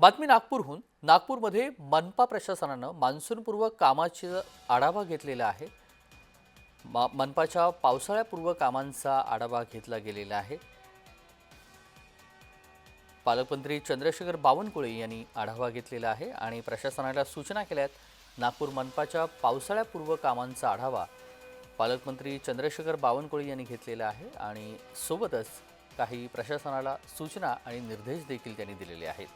बातमी नागपूरहून. नागपूरमध्ये मनपा प्रशासनानं मान्सूनपूर्व कामाचा आढावा घेतलेला आहे. मा मनपाच्या पावसाळ्यापूर्व कामांचा आढावा घेतला गेलेला आहे. पालकमंत्री चंद्रशेखर बावनकुळे यांनी आढावा घेतलेला आहे आणि प्रशासनाला सूचना केल्या आहेत नागपूर मनपाच्या पावसाळ्यापूर्व कामांचा आढावा पालकमंत्री चंद्रशेखर बावनकुळे यांनी घेतलेला आहे आणि सोबतच काही प्रशासनाला सूचना आणि निर्देश देखील त्यांनी दिलेले आहेत.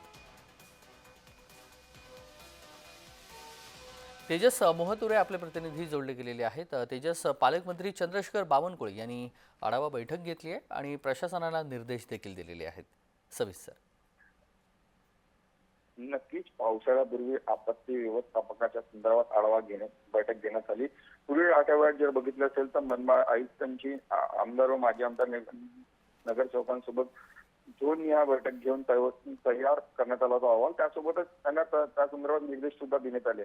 तेजस मोहतुरे आपले प्रतिनिधी जोडले गेलेले आहेत. तेजस पालकमंत्री चंद्रशेखर बावनकुळे यांनी आढावा बैठक घेतली आहे आणि प्रशासनाला निर्देश देखील दिलेले आहेत. सविस्तर. नक्कीच पावसाळ्यापूर्वी आपत्ती व्यवस्थापकाच्या संदर्भात आढावा घेण्यात बैठक घेण्यात आली. पुढील आठवड्यात जर बघितलं असेल तर मनमाड आयुक्तांची आमदार व माजी आमदार नगरसेवकांसोबत दोन या बैठक घेऊन तयार करण्यात आला होता अहवाल. त्यासोबतच त्यांना त्या संदर्भात निर्देश सुद्धा देण्यात आले.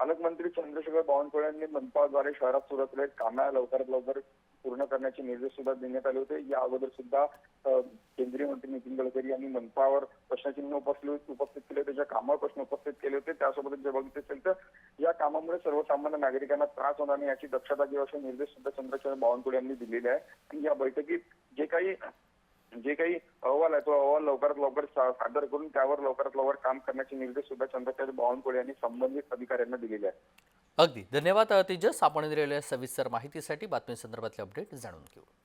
पालकमंत्री चंद्रशेखर बावनकुळे यांनी मनपाद्वारे शहरात सुरू असलेले कामे लवकरात लवकर पूर्ण करण्याचे निर्देश सुद्धा देण्यात आले होते. या अगोदर सुद्धा केंद्रीय मंत्री नितीन गडकरी यांनी मनपावर प्रश्नचिन्ह उपस्थित उपस्थित केले त्याच्या कामावर प्रश्न उपस्थित केले होते. त्यासोबतच जर बघितले असेल तर या कामामुळे सर्वसामान्य नागरिकांना त्रास होणार नाही याची दक्षता घेऊ असे निर्देश सुद्धा चंद्रशेखर बावनकुळे यांनी दिलेले आहे आणि या बैठकीत जे काही जे काही अहवाल आहे तो अहवाल लवकरात लवकर सादर करून त्यावर लवकरात लवकर काम करण्याचे निर्देश सुद्धा चंद्रकांत बावनकुळे यांनी संबंधित अधिकाऱ्यांना दिलेले आहेत. अगदी. धन्यवाद तेजस आपण दिलेल्या सविस्तर माहितीसाठी बातमी संदर्भातले अपडेट जाणून घेऊ.